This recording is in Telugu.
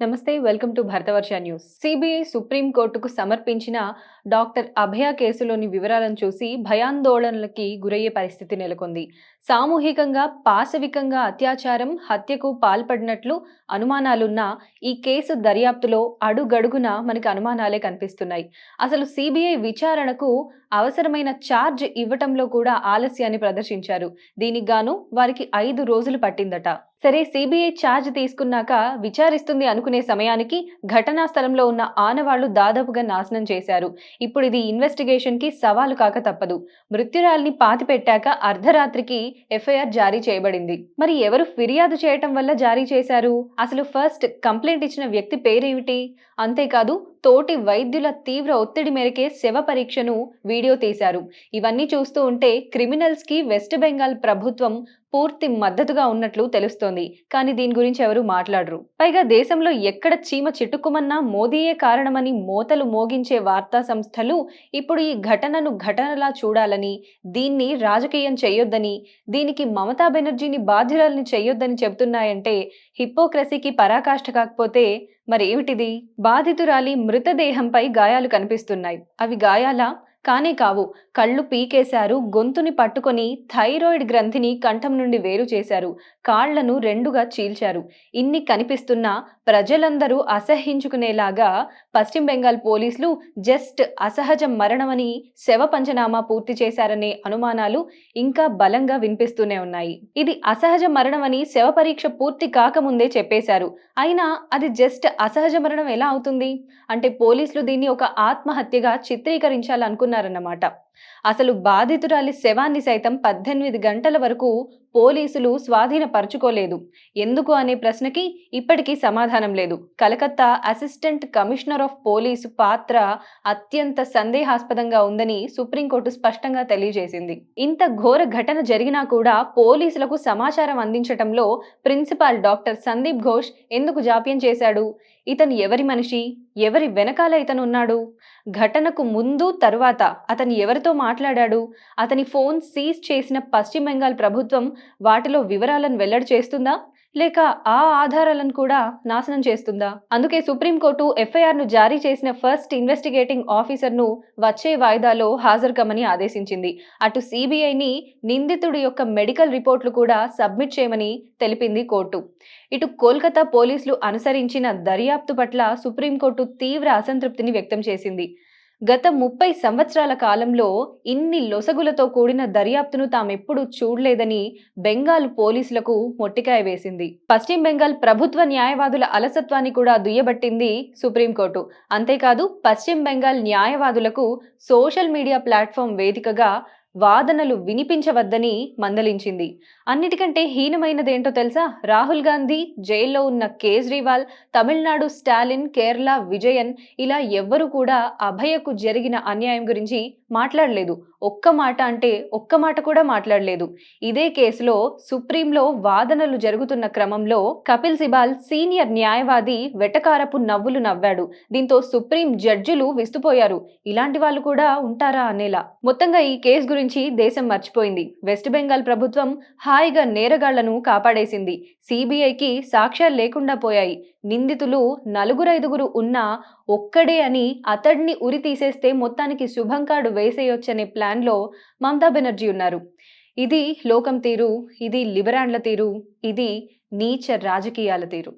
నమస్తే welcome to Bharatvarsha news. CBI సుప్రీంకోర్టుకు సమర్పించిన డాక్టర్ అభయ కేసులోని వివరాలను చూసి భయాందోళనలకి గురయ్యే పరిస్థితి నెలకొంది. సామూహికంగా పాశవికంగా అత్యాచారం హత్యకు పాల్పడినట్లు అనుమానాలున్న ఈ కేసు దర్యాప్తులో అడుగడుగున మనకి అనుమానాలే కనిపిస్తున్నాయి. అసలు సిబిఐ విచారణకు అవసరమైన ఛార్జ్ ఇవ్వటంలో కూడా ఆలస్యాన్ని ప్రదర్శించారు. దీనికి గాను వారికి ఐదు రోజులు పట్టిందట. సరే సిబిఐ ఛార్జ్ తీసుకున్నాక విచారిస్తుంది అనుకునే సమయానికి ఘటనా స్థలంలో ఉన్న ఆనవాళ్ళు దాదాపుగా నాశనం చేశారు. ఇప్పుడు ఇది ఇన్వెస్టిగేషన్కి సవాలు కాక తప్పదు. మృత్యురాల్ని పాతిపెట్టాక అర్ధరాత్రికి ఎఫ్ఐఆర్ జారీ చేయబడింది. మరి ఎవరు ఫిర్యాదు చేయటం వల్ల జారీ చేశారు? అసలు ఫస్ట్ కంప్లైంట్ ఇచ్చిన వ్యక్తి పేరేమిటి? అంతేకాదు తోటి వైద్యుల తీవ్ర ఒత్తిడి మేరకే శవ పరీక్షను వీడియో తీశారు. ఇవన్నీ చూస్తూ ఉంటే క్రిమినల్స్కి వెస్ట్ బెంగాల్ ప్రభుత్వం పూర్తి మద్దతుగా ఉన్నట్లు తెలుస్తోంది. కానీ దీని గురించి ఎవరు మాట్లాడరు. పైగా దేశంలో ఎక్కడ చీమ చిట్టుకుమన్నా మోదీయే కారణమని మోతలు మోగించే వార్తా సంస్థలు ఇప్పుడు ఈ ఘటనను ఘటనలా చూడాలని దీన్ని రాజకీయం చేయొద్దని దీనికి మమతా బెనర్జీని బాధ్యురాలని చేయొద్దని చెబుతున్నాయంటే హిపోక్రసీకి పరాకాష్ఠ కాకపోతే మరి ఏమిటిది బాధితురాలి మృతదేహంపై గాయాలు కనిపిస్తున్నాయి. అవి గాయాలా? కానే కావు. కళ్ళు పీకేశారు. గొంతుని పట్టుకొని థైరాయిడ్ గ్రంథిని కంఠం నుండి వేరు చేశారు. కాళ్ళను రెండుగా చీల్చారు. ఇన్ని కనిపిస్తున్నా ప్రజలందరూ అసహించుకునేలాగా పశ్చిమ బెంగాల్ పోలీసులు జస్ట్ అసహజ మరణమని శవ పంచనామా పూర్తి చేశారనే అనుమానాలు ఇంకా బలంగా వినిపిస్తూనే ఉన్నాయి. ఇది అసహజ మరణమని శవ పరీక్ష పూర్తి కాకముందే చెప్పేశారు. అయినా అది జస్ట్ అసహజ మరణం ఎలా అవుతుంది? అంటే పోలీసులు దీన్ని ఒక ఆత్మహత్యగా చిత్రీకరించాలనుకున్నారన్నమాట అసలు బాధితురాలి శవాన్ని సైతం పద్దెనిమిది గంటల వరకు పోలీసులు స్వాధీనపరచుకోలేదు. ఎందుకు అనే ప్రశ్నకి ఇప్పటికీ సమాధానం లేదు. Calcutta assistant commissioner of police పాత్ర అత్యంత సందేహాస్పదంగా ఉందని సుప్రీంకోర్టు స్పష్టంగా తెలియజేసింది. ఇంత ఘోర ఘటన జరిగినా కూడా పోలీసులకు సమాచారం అందించటంలో ప్రిన్సిపాల్ డాక్టర్ సందీప్ ఘోష్ ఎందుకు జాప్యం చేశాడు? ఇతను ఎవరి మనిషి? ఎవరి వెనకాల ఇతను ఉన్నాడు ఘటనకు ముందు తరువాత అతను ఎవరితో మాట్లాడాడు. అతని ఫోన్ సీజ్ చేసిన పశ్చిమ బెంగాల్ ప్రభుత్వం వాటిలో వివరాలను వెల్లడి చేస్తుందా? లేక ఆ ఆధారాలను కూడా నాశనం చేస్తుందా? అందుకే సుప్రీంకోర్టు ఎఫ్ఐఆర్ను జారీ చేసిన ఫస్ట్ ఇన్వెస్టిగేటింగ్ ఆఫీసర్ను వచ్చే వాయిదాలో హాజరుకమని ఆదేశించింది. అటు సిబిఐని నిందితుడి యొక్క మెడికల్ రిపోర్ట్లు కూడా సబ్మిట్ చేయమని తెలిపింది కోర్టు. ఇటు కోల్కతా పోలీసులు అనుసరించిన దర్యాప్తు పట్ల సుప్రీంకోర్టు తీవ్ర అసంతృప్తిని వ్యక్తం చేసింది. గత ముప్పై సంవత్సరాల కాలంలో ఇన్ని లొసగులతో కూడిన దర్యాప్తును తామెప్పుడు చూడలేదని బెంగాల్ పోలీసులకు మొట్టికాయ వేసింది. పశ్చిమ బెంగాల్ ప్రభుత్వ న్యాయవాదుల అలసత్వాన్ని కూడా దుయ్యబట్టింది సుప్రీంకోర్టు. అంతేకాదు పశ్చిమ బెంగాల్ న్యాయవాదులకు సోషల్ మీడియా ప్లాట్ఫామ్ వేదికగా వాదనలు వినిపించవద్దని మందలించింది. అన్నిటికంటే హీనమైనదేంటో తెలుసా? రాహుల్ గాంధీ జైల్లో ఉన్న కేజ్రీవాల్ తమిళనాడు స్టాలిన్ కేరళ విజయన్ ఇలా ఎవ్వరూ కూడా అభయకు జరిగిన అన్యాయం గురించి మాట్లాడలేదు. ఒక్క మాట అంటే ఒక్క మాట కూడా మాట్లాడలేదు. ఇదే కేసులో సుప్రీంలో వాదనలు జరుగుతున్న క్రమంలో కపిల్ సిబాల్ సీనియర్ న్యాయవాది వెటకారపు నవ్వులు నవ్వాడు. దీంతో సుప్రీం జడ్జిలు విస్తుపోయారు. ఇలాంటి వాళ్ళు కూడా ఉంటారా అనేలా. మొత్తంగా ఈ కేసు గురించి దేశం మర్చిపోయింది. వెస్ట్ బెంగాల్ ప్రభుత్వం హాయిగా నేరగాళ్ళను కాపాడేసింది. సిబిఐకి సాక్ష్యాలు లేకుండా పోయాయి. నిందితులు నలుగురైదుగురు ఉన్నా ఒక్కడే అని అతడిని ఉరి తీసేస్తే మొత్తానికి శుభం కార్డు వేసేయొచ్చనే ప్లాన్లో మమతా బెనర్జీ ఉన్నారు. ఇది లోకం తీరు ఇది లిబరాండ్ల తీరు ఇది నీచ రాజకీయాల తీరు.